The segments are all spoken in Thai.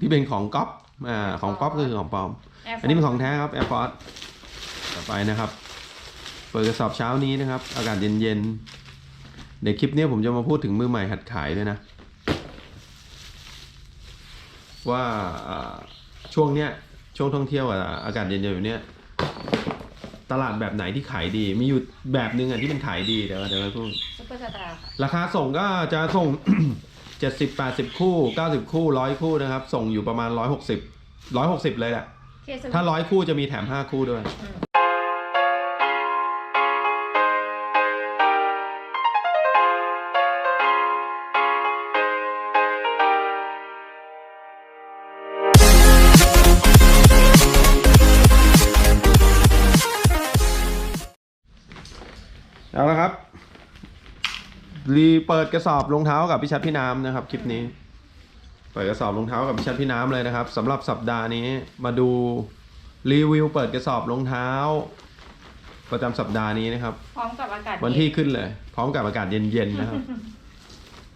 ที่เป็นของก๊อปอ่าของก๊อปก็คือของปลอม อันนี้เป็นของแท้ครับ AirPods ต่อไปนะครับ เปิดกระสอบเช้านี้นะครับ อากาศเย็นๆเดี๋ยวคลิปนี้ผมจะมาพูดถึงมือใหม่หัดขายด้วยนะ ว่าอ่าช่วงเนี้ยช่วงท่องเที่ยวอะอากาศเย็นๆแบบเนี้ยตลาดแบบไหนที่ขายดี มีอยู่แบบนึงอะที่มันขายดีเดี๋ยวเดี๋ยวไปพูดซุปเปอร์สตาร์ค่ะราคาส่งก็จะส่ง เจ็ดสิบแปดสิบคู่เก้าสิบคู่ร้อยคู่นะครับ ส่งอยู่ประมาณร้อยหกสิบร้อยหกสิบเลยแหละ เคสถ้าร้อยคู่จะมีแถมห้าคู่ด้วย อืม รีเปิดกระสอบรองเท้ากับพี่ชัดพี่น้ำนะครับคลิปนี้ เปิดกระสอบรองเท้ากับพี่ชัดพี่น้ำเลยนะครับสำหรับสัปดาห์นี้มาดูรีวิวเปิดกระสอบรองเท้า ประจำสัปดาห์นี้นะครับ พร้อมกับอากาศวันที่ขึ้นเลย พร้อมกับอากาศเย็นๆนะครับ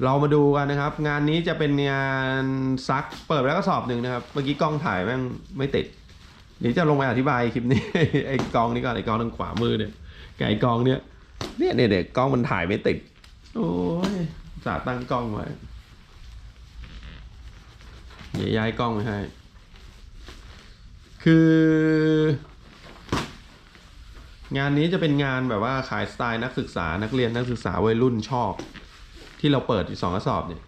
เรามาดูกันนะครับ งานนี้จะเป็นงานซักเปิดแล้วก็สอบหนึ่งนะครับ เมื่อกี้กล้องถ่ายแม่งไม่ติดเดี๋ยวจะลงไปอธิบายคลิปนี้ ไอ้กล้องนี้ก่อนไอ้กล้องทางขวามือเนี่ยกับไอ้กล้องเนี้ยเนี่ยเนี่ยเนี่ยกล้องมันถ่ายไม่ติด โอ้ยสาตั้งกล้องไว้เดี๋ยวย้ายกล้องไปให้ คือ งานนี้จะเป็นงานแบบว่าขายสไตล์นักศึกษานักเรียนนักศึกษาวัยรุ่นชอบ ที่เราเปิดอยู่สองกระสอบเนี่ย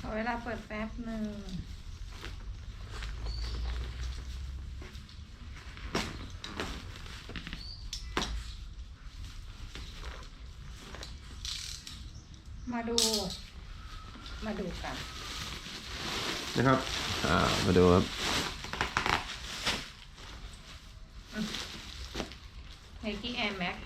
ขอเวลาเปิดแป๊บหนึ่ง มาดู มาดูกัน นะครับ อ่า มาดูครับไนกี้แอร์แม็ก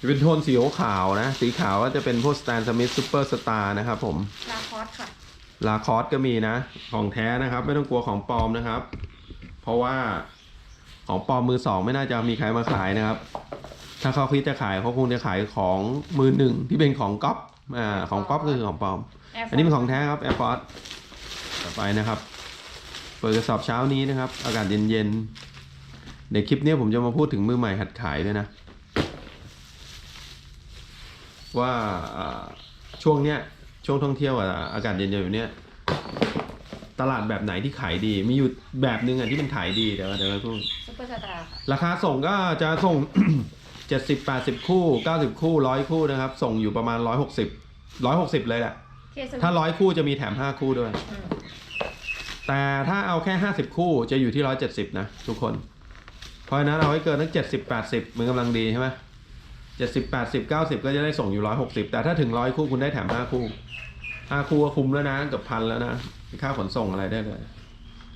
จะเป็นโทนสีขาวๆนะ สีขาวก็จะเป็นพวกสแตนสมิธซูเปอร์สตาร์นะครับผม ลาคอสค่ะ ลาคอสก็มีนะ ของแท้นะครับ ไม่ต้องกลัวของปลอมนะครับ เพราะว่า ของปลอมมือสองไม่น่าจะมีใครมาขายนะครับ ถ้าเขาคิดจะขายเขาคงจะขายของมือหนึ่งที่เป็นของก๊อปอ่าของก๊อปก็คือของปลอม อันนี้เป็นของแท้ครับ AirPods ต่อไปนะครับ เปิดกระสอบเช้านี้นะครับ อากาศเย็นๆเดี๋ยวคลิปนี้ผมจะมาพูดถึงมือใหม่หัดขายด้วยนะ ว่าช่วงเนี้ยช่วงท่องเที่ยวอะอากาศเย็นๆแบบเนี้ย ตลาดแบบไหนที่ขายดี มีอยู่แบบนึงอะที่มันขายดีเดี๋ยวเดี๋ยวไปพูดซุปเปอร์สตาร์ค่ะราคาส่งก็จะส่งเจ็ดสิบแปดสิบคู่เก้าสิบคู่ร้อยคู่นะครับ ส่งอยู่ประมาณร้อยหกสิบร้อยหกสิบเลยแหละ เคสถ้าร้อยคู่จะมีแถมห้าคู่ด้วย อืมแต่ถ้าเอาแค่ห้าสิบคู่จะอยู่ที่ร้อยเจ็ดสิบนะ ทุกคน เพราะฉะนั้นเอาให้เกินตั้งเจ็ดสิบแปดสิบมันกำลังดีใช่ไหมเจ็ดสิบแปดสิบเก้าสิบก็จะได้ส่งอยู่ร้อยหกสิบแต่ถ้าถึงร้อยคู่คุณได้แถมห้าคู่ห้าคู่ก็คุ้มแล้วนะเกือบพันแล้วนะ ค่าขนส่งอะไรได้เลย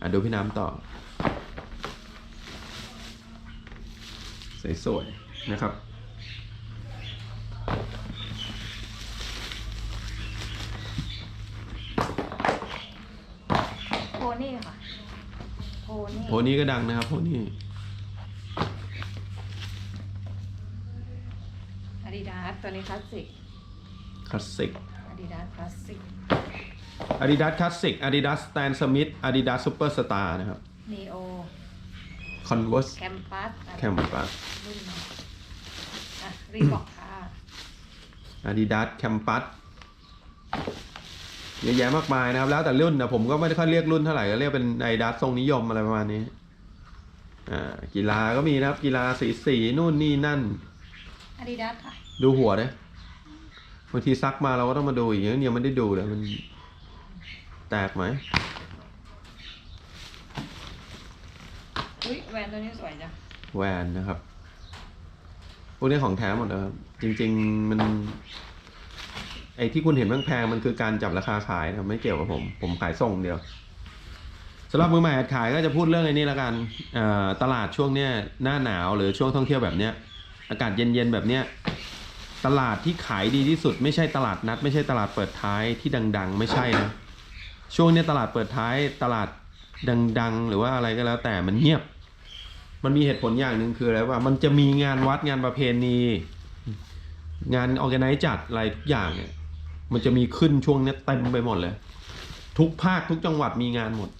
อะดูพี่น้ำต่อ สวยๆ นะครับ โพนี่ค่ะ โพนี่ โพนี้ก็ดังนะครับ โพนี้อาดิดาสตัวนี้คลาสสิก คลาสสิกอาดิดาสคลาสสิก Adidas Classic Adidas Stan Smith Adidas Superstar นะครับนีโอ Converse แคมปัส Campus รุ่นใหม่อะรีบอกค่ะ Adidas Campus เยอะแยะมากมายนะครับ แล้วแต่รุ่นนะผมก็ไม่ได้ค่อยเรียกรุ่นเท่าไหร่ก็เรียกเป็น Adidas ทรงนิยมอะไรประมาณนี้อ่ากีฬาก็มีนะครับ กีฬาสีสีนู่นนี่นั่นอาดิดาสค่ะ ดูหัวเนี่ยบางทีซักมาเราก็ต้องมาดูอีกยังไม่ได้ดูเลยมัน แตกไหมอุ้ยแหวนตัวนี้สวยจังแวนนะครับ พวกนี้ของแท้หมดนะครับ จริง ๆ มัน ไอ้ที่คุณเห็นแพงๆมันคือการจับราคาขายนะครับไม่เกี่ยวกับผม ผมขายส่งเดียวสำหรับมือใหม่หัดขายก็จะพูดเรื่องไอ้นี่ละกันเอ่อตลาดช่วงเนี้ยหน้าหนาวหรือช่วงท่องเที่ยวแบบเนี้ย อากาศเย็นๆแบบเนี้ยตลาดที่ขายดีที่สุด ไม่ใช่ตลาดนัด ไม่ใช่ตลาดเปิดท้ายที่ดัง ๆ ไม่ใช่นะ ช่วงเนี้ยตลาดเปิดท้ายตลาดดัง ๆ หรือว่าอะไรก็แล้วแต่มันเงียบ มันมีเหตุผลอย่างหนึ่งคืออะไรว่า มันจะมีงานวัดงานประเพณี งานออแกไนจัดอะไรทุกอย่างเนี่ยมันจะมีขึ้นช่วงเนี้ยเต็มไปหมดเลย ทุกภาคทุกจังหวัดมีงานหมด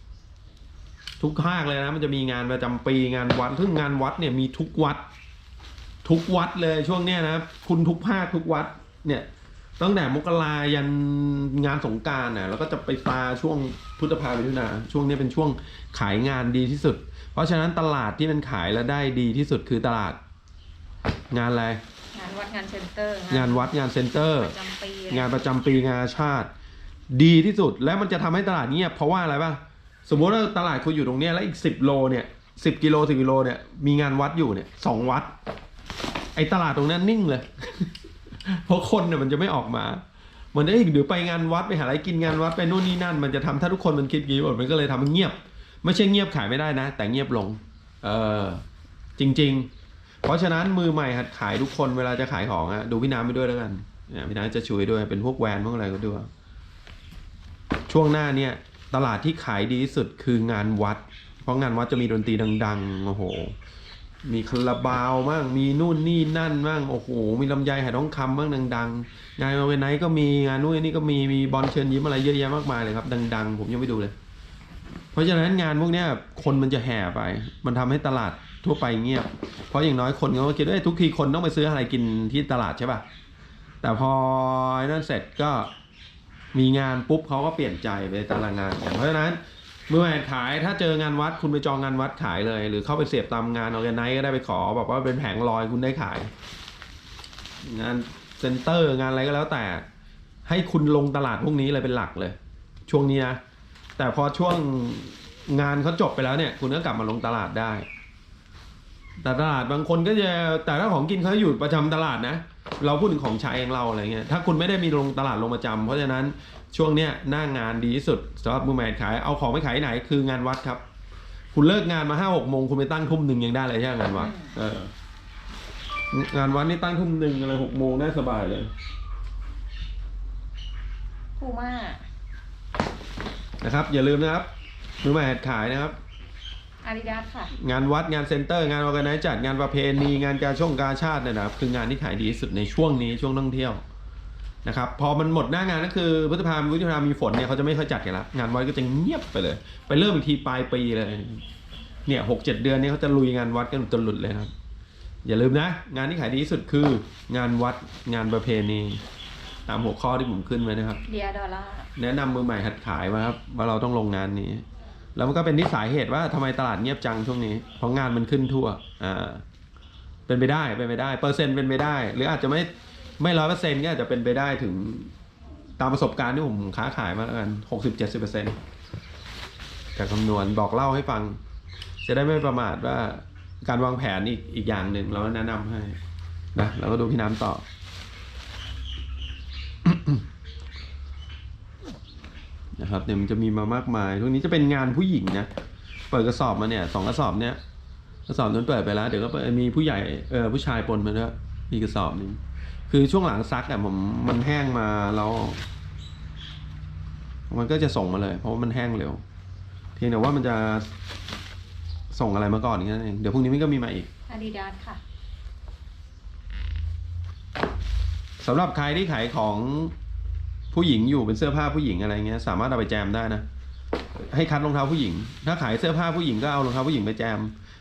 ทุกภาคเลยนะ มันจะมีงานประจำปีงานวัดซึ่งงานวัดเนี่ยมีทุกวัด ทุกวัดเลยช่วงเนี้ยนะคุณทุกภาคทุกวัดเนี่ย ตั้งแต่มกรายันงานสงกรารน่ะแล้วก็จะไปปลาช่วงพุทธภามิถุนาช่วงนี้เป็นช่วงขายงานดีที่สุด เพราะฉะนั้นตลาดที่มันขายแล้วได้ดีที่สุดคือตลาด งานอะไร งานวัดงานเซ็นเตอร์ งานวัดงานเซ็นเตอร์ประจำปีงานประจำปีงานชาติ ดีที่สุดและมันจะทำให้ตลาดเงียบเพราะว่าอะไรบ้างสมมติว่าตลาดคุณอยู่ตรงเนี้ยแล้วอีกสิบโลเนี่ยสิบกิโลสิบกิโลเนี่ยมีงานวัดอยู่เนี่ยสองวัด ไอ้ตลาดตรงนั้นนิ่งเลย เพราะคนเนี่ยมันจะไม่ออกมา มันได้ยเดี๋ยวไปงานวัดไปหาอะไรกินงานวัดไปนู่นนี่นั่น มันจะทำถ้าทุกคนมันคิดงี้หมดมันก็เลยทำให้เงียบ ไม่ใช่เงียบขายไม่ได้นะ แต่เงียบลง เออจริง ๆ เพราะฉะนั้นมือใหม่หัดขายทุกคนเวลาจะขายของอะดูพี่น้ำไปด้วยแล้วกันเนี่ยพี่น้ำจะช่วยด้วยเป็นพวกแวนพวกอะไรก็ด้วยช่วงหน้าเนี่ยตลาดที่ขายดีที่สุดคืองานวัด เพราะงานวัดจะมีดนตรีดังๆโอ้โห มีคาราบาวมั่งมีนู่นนี่นั่นมั่งโอ้โหมีลำไยหายทองคำมั่งดังๆงานเอาไว้ไนก็มีงานนู่นนี่ก็มีมีบอลเชิญยิ้มอะไรเยอะแยะมากมายเลยครับ ดัง ๆ ผมยังไม่ดูเลย เพราะฉะนั้นงานพวกนี้คนมันจะแห่ไป มันทำให้ตลาดทั่วไปเงียบ เพราะอย่างน้อยคนเขาคิดว่าทุกทีคนต้องไปซื้ออะไรกินที่ตลาดใช่ป่ะแต่พอนั่นเสร็จก็มีงานปุ๊บเขาก็เปลี่ยนใจไปตารางงาน เพราะฉะนั้น มื่อแหวนขายถ้าเจองานวัดคุณไปจองงานวัดขายเลย หรือเข้าไปเสียบตามงานออแกไนก็ได้ไปขอแบบว่าเป็นแผงลอยคุณได้ขาย งานเซ็นเตอร์งานอะไรก็แล้วแต่ ให้คุณลงตลาดพวกนี้เลยเป็นหลักเลย ช่วงนี้นะแต่พอช่วงงานเขาจบไปแล้วเนี่ย คุณก็กลับมาลงตลาดได้แต่ตลาดบางคนก็จะแต่ถ้าของกินเขาอยู่ประจำตลาดนะ เราพูดถึงของใช้ของเราอะไรเงี้ยถ้าคุณไม่ได้มีลงตลาดลงประจำเพราะฉะนั้น ช่วงเนี้ยหน้างานดีที่สุดสำหรับมือใหม่ขายเอาของไปขายที่ไหนคืองานวัดครับ คุณเลิกงานมาห้าหกโมงคุณไปตั้งทุ่มหนึ่งยังได้เลยใช่ไหมงานวัดเอองานวัดนี่ตั้งทุ่มหนึ่งอะไรหกโมงได้สบายเลยคูม่านะครับ อย่าลืมนะครับมือใหม่หัดขายนะครับอาดิดาสค่ะ งานวัดงานเซ็นเตอร์งานออแกไนจัดงานประเพณีงานการช่วงการชาติเนี่ยนะครับคืองานที่ขายดีที่สุดในช่วงนี้ช่วงท่องเที่ยว นะครับพอมันหมดหน้างานก็คือพฤษภาคมพฤษภามีฝนเนี่ยเขาจะไม่ค่อยจัดกันละงานวัดก็จะเงียบไปเลย ไปเริ่มอีกทีปลายปีเลยเนี่ยหกเจ็ดเดือนนี้เขาจะลุยงานวัดกันจนหลุดเลยนะครับ อย่าลืมนะ งานที่ขายดีที่สุดคืองานวัดงานประเพณี ตามหัวข้อที่ผมขึ้นไว้นะครับเดียดอลลาแนะนำมือใหม่หัดขายมาครับว่าเราต้องลงงานนี้ แล้วมันก็เป็นที่สาเหตุว่าทำไมตลาดเงียบจังช่วงนี้ เพราะงานมันขึ้นทั่วอ่าเป็นไปได้เป็นไปได้ เปอร์เซ็นต์เป็นไปได้ หรืออาจจะไม่ ไม่ร้อยเปอร์เซ็นต์ก็อาจจะเป็นไปได้ถึงตามประสบการณ์ที่ผมค้าขายมาแล้วกันหกสิบเจ็ดสิบเปอร์เซ็นต์จากคำนวณบอกเล่าให้ฟัง จะได้ไม่ประมาทว่าการวางแผนอีกอีกอย่างหนึ่งเราแนะนำให้นะเราก็ดูพี่น้ำต่อ นะครับเดี๋ยมันจะมีมามากมายทุกนี้จะเป็นงานผู้หญิงนะเปิดกระสอบมาเนี่ยสองกระสอบเนี้ยกระสอบนั้นเปิดไปแล้ว เดี๋ยวก็มีผู้ใหญ่เออผู้ชายปนมาด้วยมีกระสอบหนึง คือช่วงหลังซักอะผมมันแห้งมาแล้ว มันก็จะส่งมาเลย เพราะว่ามันแห้งเร็วเพียงแต่ว่ามันจะส่งอะไรมาก่อนอย่างนั้นเองเดี๋ยวพรุ่งนี้มันก็มีมาอีกอาดิดาสค่ะสำหรับใครที่ขายของผู้หญิงอยู่เป็นเสื้อผ้าผู้หญิงอะไรเงี้ย สามารถเอาไปแจมได้นะให้คัดรองเท้าผู้หญิง ถ้าขายเสื้อผ้าผู้หญิงก็เอารองเท้าผู้หญิงไปแจม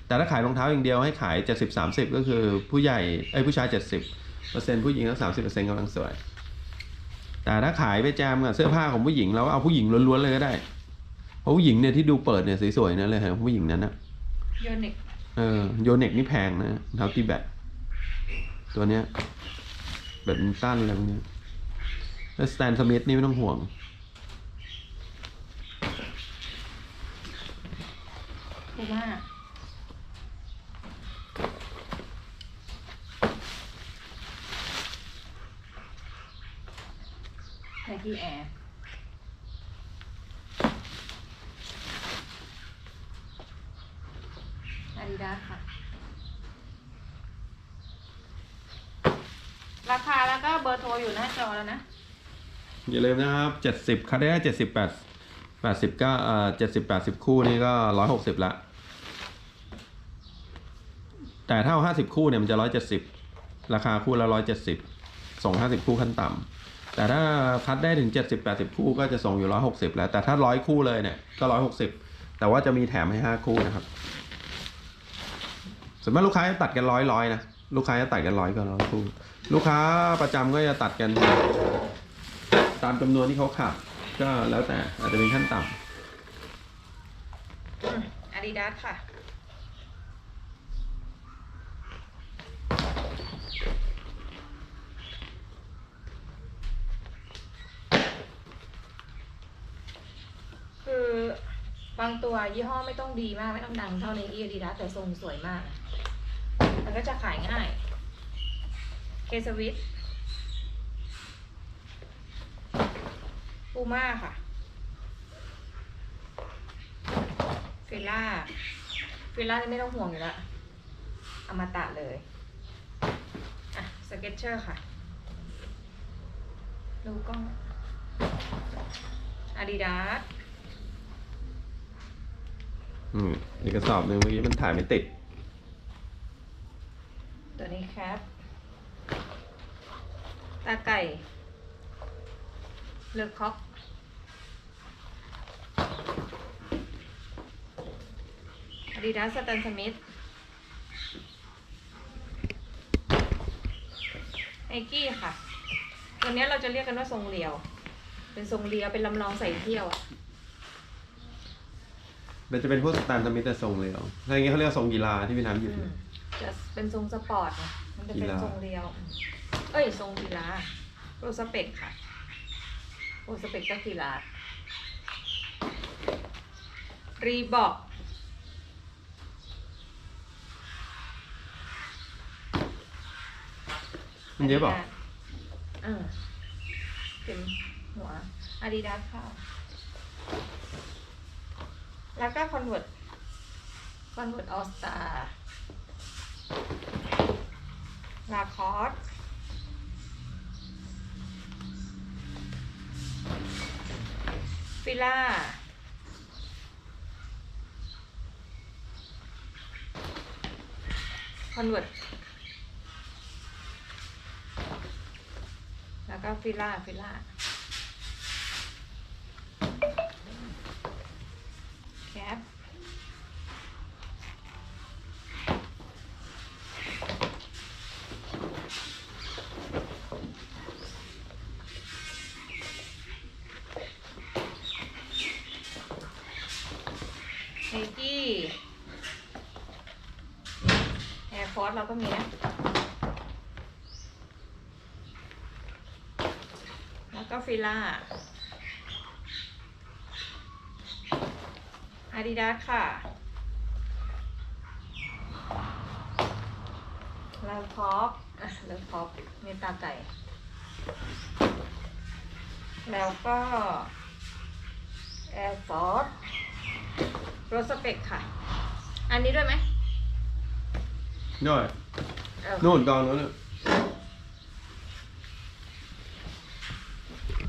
แต่ถ้าขายรองเท้าอย่างเดียวให้ขายเจ็ดสิบสามสิบก็คือผู้ใหญ่ไอ้ยผู้ชายเจ็ดสิบ เปอร์เซ็นต์ผู้หญิงก็สามสิบเปอร์เซ็นต์กำลังสวย แต่ถ้าขายไปแจมกับเสื้อผ้าของผู้หญิงเราก็เอาผู้หญิงล้วนๆเลยก็ได้ เพราะผู้หญิงเนี่ยที่ดูเปิดเนี่ยสวยๆนั่นเลยฮะผู้หญิงนั้นนะโยนิกเออโยเน็กนี่แพงนะรองเท้าตีแบตตัวเนี้ยแบดมินตันอะไรพวกเนี้ยแล้วสแตนสมิธนี่ไม่ต้องห่วงคูม่าไนกี้แอร์อาดิดาค่ะ ราคาแล้วก็เบอร์โทรอยู่หน้าจอแล้วนะ อย่าลืมนะครับเจ็ดสิบคัดได้เจ็ดสิบแปดแปดสิบก็เอ่อเจ็ดสิบแปดสิบคู่นี่ก็ร้อยหกสิบละ แต่ถ้าห้าสิบคู่เนี่ยมันจะร้อยเจ็ดสิบราคาคู่ละร้อยเจ็ดสิบส่งห้าสิบคู่ขั้นต่ำ แต่ถ้าคัดได้ถึงเจ็ดสิบแปดสิบคู่ก็จะส่งอยู่ร้อยหกสิบแล้ว แต่ถ้าร้อยคู่เลยเนี่ยก็ร้อยหกสิบแต่ว่าจะมีแถมให้ห้าคู่นะครับส่วนมากลูกค้าจะตัดกันร้อยร้อยนะลูกค้าจะตัดกันร้อยก็ร้อยคู่ลูกค้าประจำก็จะตัดกัน ตามจำนวนที่เขาขาดก็แล้วแต่อาจจะเป็นขั้นต่ำอาดิดาสค่ะ บางตัวยี่ห้อไม่ต้องดีมากไม่ต้องดังเท่าในอีอดิดาแต่ทรงสวยมาก มันก็จะขายง่าย เคสวิตปูม่าค่ะฟิล่าฟิล่าไม่ต้องห่วงอยู่แล้วอมตะเลย อะ สเก็ตเชอร์ค่ะ ดูกล้องอาดิดาส อืมอีกกระสอบหนึ่งเมื่อกี้มันถ่ายไม่ติด ตัวนี้แคปตาไก่ เลอคอกอาดิดาสสแตนสมิธไนกี้ค่ะ ตัวนี้เราจะเรียกกันว่าทรงเรียว เป็นทรงเรียว เป็นลำลองใส่เที่ยวอะ มันจะเป็นพวกสแตนด์สมิธแต่ทรงเรียวอะไรอย่างเงี้ยเขาเรียกว่าทรงกีฬาที่พี่น้ำอยู่ อืมจะเป็นทรงสปอร์ตนะมันจะเป็นกีฬา ทรงเรียว เอ้ยทรงกีฬาโรสเปกค่ะโรสเปกก็กีฬารีบอกมันเยอะเปล่าเออเต็มหัวอาดิดาสค่ะ แล้วก็คอนเวิร์ตคอนเวิร์ตออสตาลาคอสฟิล่าคอนเวิร์ตแล้วก็ฟิล่าฟิล่า ไนกี้แอร์ฟอร์สเราก็มีนะแล้วก็ฟิล่าอาดิดาสค่ะลาคอปอะลาคอปเมตาไก่ แล้วก็แอร์ฟอร์ส โรสเปกค่ะ อันนี้ด้วยไหมด้วยเออนู่นกองนู้นน่ะ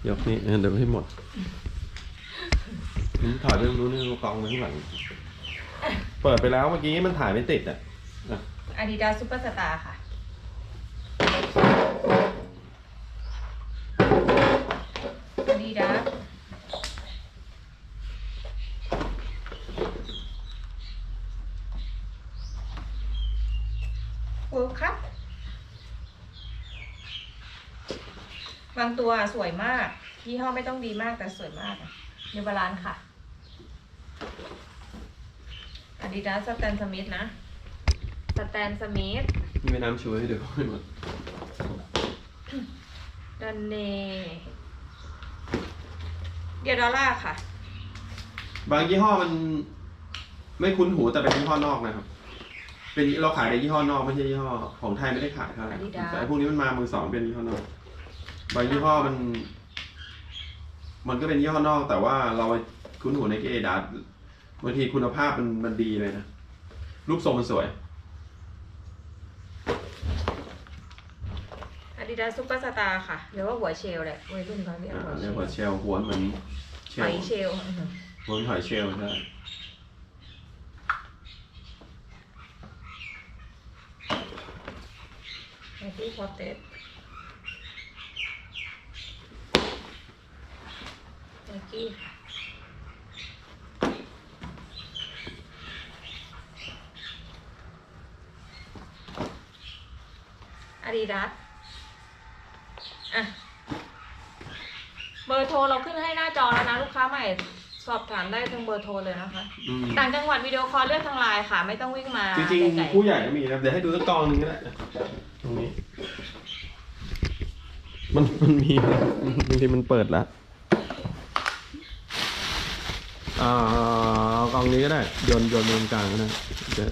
ยกนี่เออเดี๋ยวให้หมดอืมถ่ายไปตรงนู้นนี่กองไว้ข้างหลัง เปิดไปแล้วเมื่อกี้มันถ่ายไม่ติดอะอะอาดิดาซูเปอร์สตาร์ค่ะ อาดิดาสเวิร์คครับ บาง ตัวสวยมากยี่ห้อไม่ต้องดีมากแต่สวยมากนิวบาลานค่ะอาดิดาสสแตนสมิธนะสแตนสมิธนี่แม่น้ำช่วยให้ดูให้หมดดันเนเดียดอลล่าค่ะ บางยี่ห้อมันไม่คุ้นหูแต่เป็นยี่ห้อนอกนะครับ เป็นเราขายในยี่ห้อนอกไม่ใช่ยี่ห้อของไทยไม่ได้ขายเท่าไหร่ Adidas แต่ไอ้พวกนี้มันมามือสองเป็นยี่ห้อนอก บางยี่ห้อมัน มันก็เป็นยี่ห้อนอก แต่ว่าเราไปคุ้นหูในเอดัสบางทีคุณภาพมันมันดีเลยนะ รูปทรงมันสวย อาดิดาซุปเปอร์สตาร์ค่ะ หรือว่าหัวเชลแหละวัยรุ่นเขาเรียกอ่าหัวเชเรียกลว่าเชลหัวเหมือนเชหลอยเชลอือหือหัวเหมือนหอยเชลใช่ที่พอเต็ดไน กี้ค่ะ อาดิดาสอะ เบอร์โทรเราขึ้นให้หน้าจอแล้วนะลูกค้าใหม่ สอบถามได้ทางเบอร์โทรเลยนะคะ อืมต่างจังหวัดวิดีโอคอลเลือกทางไลน์ค่ะ ไม่ต้องวิ่งมาจริงไกลๆผู้ใหญ่ก็มีนะเดี๋ยวให้ดูสักกองหนึงก็ได้ตรงนี้ มันมันมีบางทีมันเปิดแล้ว อ่าเอากองนี้ก็ได้โยนโยนตรงกลางก็ได้เดี๋ยว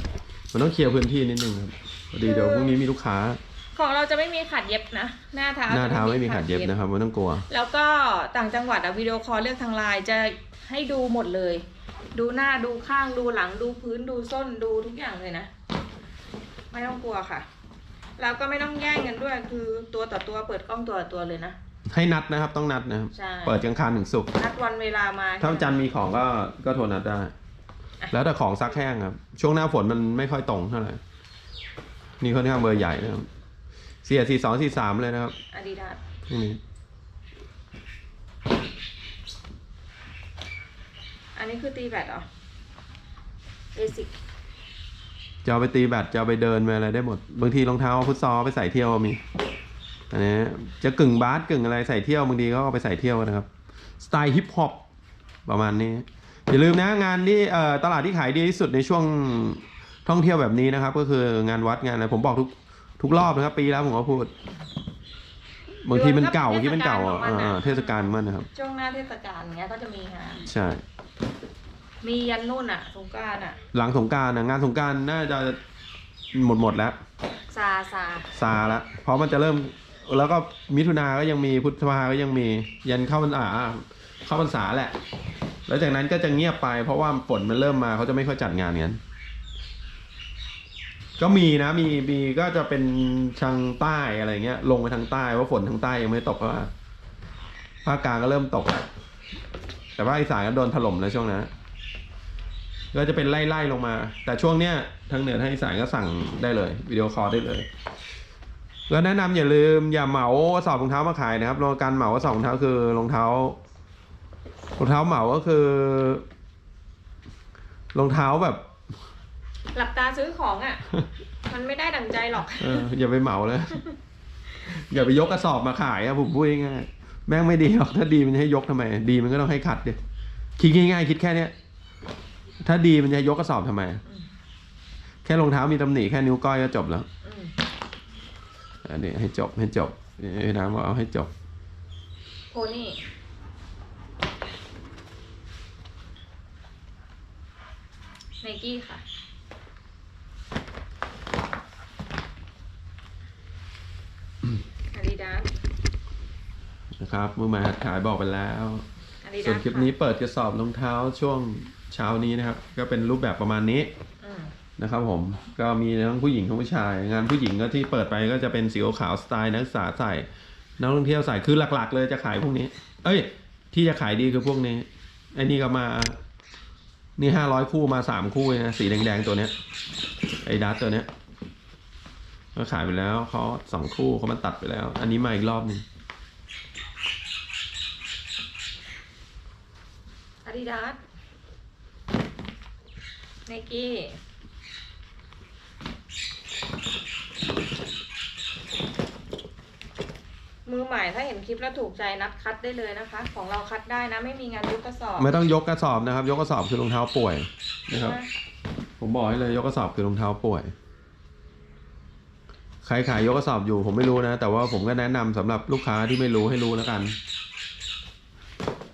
มันต้องเคลียร์พื้นที่นิดนึงครับพอดีเดี๋ยวพรุ่งนี้มีลูกค้าๆของเราจะไม่มีขัดเย็บนะ หน้าเท้าหน้าจะเท้าไม่มีขาดเย็บนะครับไม่ต้องกลัว แล้วก็ต่างจังหวัดอะวิดีโอคอลเลือกทางไลน์จะให้ดูหมดเลย ดูหน้าดูข้างดูหลังดูพื้นดูส้นดูทุกอย่างเลยนะ ไม่ต้องกลัวค่ะ แล้วก็ไม่ต้องแย่งกันด้วยคือตัวต่อตัวเปิดกล้องตัวต่อตัวเลยนะ ให้นัดนะครับต้องนัดนะครับ ใช่ เปิดกลางคารถึงสุกร์นัดวันเวลามาถ้าวันจันทร์มีของก็ก็โทรนัดได้ แล้วแต่ของซักแห้งครับ ช่วงหน้าฝนมันไม่ค่อยตรงเท่าไหร่นี่ค่อนข้างเบอร์ใหญ่นะครับเสียสี่สองสี่สามเลยนะครับอาดิดาสพวกนี้อันนี้คือตีแบตเหรอเบสิกจะเอาไปตีแบตจะเอาไปเดินไปอะไรได้หมด บางทีรองเท้าฟุตซอลไปใส่เที่ยวก็มี อันนี้จะกึ่งบาสกึ่งอะไรใส่เที่ยวบางทีก็เอาไปใส่เที่ยวนะครับ สไตล์ฮิปฮอปประมาณนี้ อย่าลืมนะงานที่เอ่อตลาดที่ขายดีที่สุดในช่วงท่องเที่ยวแบบนี้นะครับ ก็คืองานวัดงานอะไรผมบอกทุกทุกรอบนะครับ ปีแล้วผมก็พูดบางทีมันเก่าบางทีมันเก่าอะเออเทศกาลมันนะครับ ช่วงหน้าเทศกาลเงี้ยก็จะมีงานใช่ มียันนู่นอะ สงกรารอะ หลังสงกรารนะงานสงกรารน่าจะหมดหมดแล้ว ซาซาซาละเพราะมันจะเริ่ม แล้วก็มิถุนาก็ยังมีพุทธภาก็ยังมียันเข้าพรรษาเข้าพรรษาแหละ แล้วจากนั้นก็จะเงียบไป เพราะว่าฝนมันเริ่มมาเขาจะไม่ค่อยจัดงานกันก็มีนะมีมีก็จะเป็นทางใต้อะไรเงี้ย ลงไปทางใต้ว่าฝนทางใต้ยังไม่ตกเพราะว่าภาคกลางก็เริ่มตกแล้วแต่ภาอีสานก็โดนถล่มแล้วช่วงนั้นก็จะเป็นไล่ๆลงมา แต่ช่วงเนี้ยทางเหนือทางอีสานก็สั่งได้เลย วิดีโอคอลได้เลย แล้วแนะนำอย่าลืมอย่าเหมากระสอบรองเท้ามาขายนะครับรการเหมากระสอบรองเท้าคือรองเท้ารองเท้าเหมาก็คือรองเท้าแบบ หลับตาซื้อของอะ มันไม่ได้ดั่งใจหรอกเอออย่าไปเหมาเลย อย่าไปยกกระสอบมาขายอะผมพูดง่ายๆแม่งไม่ดีหรอกถ้าดีมันจะให้ยกทำไม ดีมันก็ต้องให้คัดดิคิดง่ายๆคิดแค่เนี้ยถ้าดีมันจะยกกระสอบทำไมอืมแค่รองเท้ามีตำหนิแค่นิ้วก้อยก็จบแล้ว อืมอันนี้ให้จบให้จบนี่นะว่าเอาให้จบโพนี่ไนกี้ค่ะ อาดิดาสนะครับมือใหม่หัดขายบอกไปแล้ว อาดิดาสส่วนคลิปนี้เปิดกระสอบรองเท้าช่วงเช้านี้นะครับ ก็เป็นรูปแบบประมาณนี้อืม นะครับผมก็มีทั้งผู้หญิงทั้งผู้ชาย งานผู้หญิงก็ที่เปิดไปก็จะเป็นสีขาวสไตล์นักศึกษาใส่นักท่องเที่ยวใส่คือหลัก ๆ เลยจะขายพวกนี้ เอ้ย ที่จะขายดีคือพวกนี้ไอ้นี่ก็มา นี่ห้าร้อยคู่มาสามคู่นะสีแดงๆตัวเนี้ยไอ้ดัตตัวเนี้ยก็ขายไปแล้วเขาสองคู่เขามาตัดไปแล้ว อันนี้มาอีกรอบหนึงอาดิดาสไนกี้ มือใหม่ถ้าเห็นคลิปแล้วถูกใจนัดคัดได้เลยนะคะ ของเราคัดได้นะไม่มีงานยุกกระสอบไม่ต้องยกกระสอบนะครับ ยกกระสอบคือรองเท้าป่วยนะครับนะผมบอกให้เลยยกกระสอบคือรองเท้าป่วย ใครขายยกกระสอบอยู่ผมไม่รู้นะ แต่ว่าผมก็แนะนำสำหรับลูกค้าที่ไม่รู้ให้รู้แล้วกัน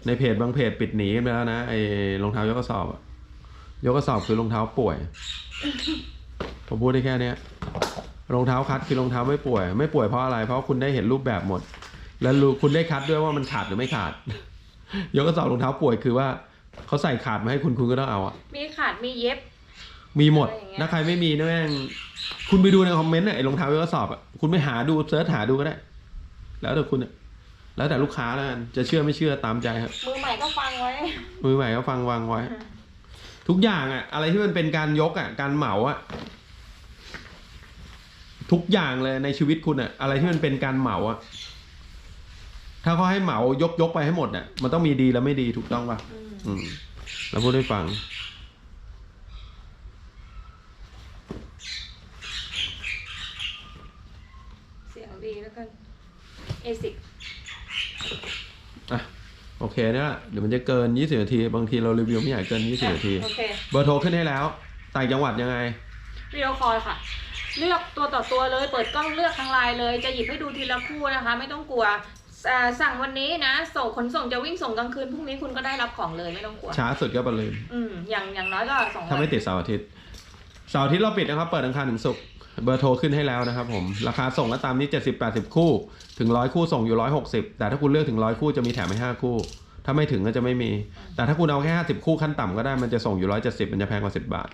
ในเพจบางเพจปิดหนีกันไปแล้วนะไอ้รองเท้ายกกระสอบอะยกกระสอบคือรองเท้าป่วย ผมพูดได้แค่เนี้ย รองเท้าคัดคือรองเท้าไม่ป่วย ไม่ป่วยเพราะอะไร เพราะคุณได้เห็นรูปแบบหมด แล้วรู้คุณได้คัดด้วยว่ามันขาดหรือไม่ขาด ยกกระสอบรองเท้าป่วยคือว่าเขาใส่ขาดมาให้คุณคุณก็ต้องเอาอะมีขาดมีเย็บ มีหมดอะไรอย่างเงี้ยถ้าใครไม่มีนะแม่งคุณไปดูในคอมเมนต์น่ะไอ้รองเท้ายกกระสอบอะคุณไปหาดูเซิร์ชหาดูก็ได้ แล้วแต่คุณอะแล้วแต่ลูกค้าแล้วกันจะเชื่อไม่เชื่อตามใจครับ มือใหม่ก็ฟังไว้ มือใหม่ก็ฟังวางไว้ ทุกอย่างอะอะไรที่มันเป็นการยกอะการเหมาอะ ทุกอย่างเลยในชีวิตคุณอะอะไรที่มันเป็นการเหมาอะถ้าเขาให้เหมายกยกไปให้หมดอะมันต้องมีดีและไม่ดีถูกต้องปะอืมอืมแล้วพูดให้ฟัง เสียงดีแล้วกันเอซิกอะโอเคเนี่ยเดี๋ยวมันจะเกิน 20 นาที บางทีเรารีวิวไม่อยากเกิน 20 นาที โอเค เบอร์โทรขึ้นให้แล้ว ต่างจังหวัดยังไง วิดีโอคอลค่ะ เลือกตัวต่อตัวเลย เปิดกล้องเลือกทางไลน์เลย จะหยิบให้ดูทีละคู่นะคะ ไม่ต้องกลัวอ่าสั่งวันนี้นะส่งขนส่งจะวิ่งส่งกลางคืนพรุ่งนี้คุณก็ได้รับของเลยไม่ต้องกลัวช้าสุดก็บรรลืนอืมอย่างอย่างน้อยก็สองวัถ้าไม่ติดเสาร์อาทิตย์เสาร์อาทิตย์เราปิดนะครับ เปิดอังคารถึงศุกร์เบอร์โทรขึ้นให้แล้วนะครับผม ราคาส่งก็ตามนี้ 70 80 คู่ ถึง 100 คู่ส่งอยู่ 160 แต่ถ้าคุณเลือกถึง 100 คู่จะมีแถมให้ 5 คู่ ถ้าไม่ถึงก็จะไม่มี แต่ถ้าคุณเอาแค่ 50 คู่ขั้นต่ำก็ได้มันจะส่งอยู่ 170 มันจะแพงกว่า 10 บาท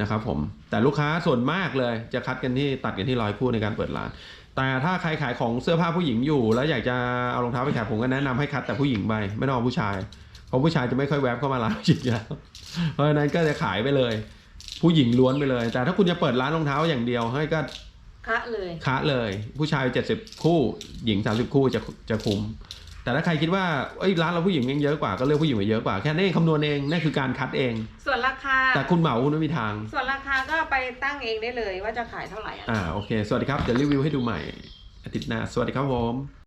นะครับผมแต่ลูกค้าส่วนมากเลยจะคัดกันที่ตัดกันที่100คู่ในการเปิดร้าน แต่ถ้าใครขายของเสื้อผ้าผู้หญิงอยู่ แล้วอยากจะเอารองเท้าไปขายผมก็แนะนำให้คัดแต่ผู้หญิงไปไม่ต้องเอาผู้ชาย เพราะผู้ชายจะไม่ค่อยแวบเข้ามาร้านผู้หญิงอยู่แล้วเพราะฉะนั้นก็จะขายไปเลย ผู้หญิงล้วนไปเลย แต่ถ้าคุณจะเปิดร้านรองเท้าอย่างเดียวให้ก็คะเลยคะเลย ผู้ชาย 70 คู่หญิง 30 คู่จะจะคุ้ม แต่ถ้าใครคิดว่าเอ้ยร้านเราผู้หญิงยังเยอะกว่าก็เลือกผู้หญิงไปเยอะกว่าแค่นี้นเองคำนวณเองนั่นคือการคัดเอง ส่วนราคา แต่คุณเหมาคุณไม่มีทาง ส่วนราคาก็ไปตั้งเองได้เลยว่าจะขายเท่าไหร่อะ อ่าโอเค สวัสดีครับ เดี๋ยวรีวิวให้ดูใหม่อาทิตย์หน้าสวัสดีครับผม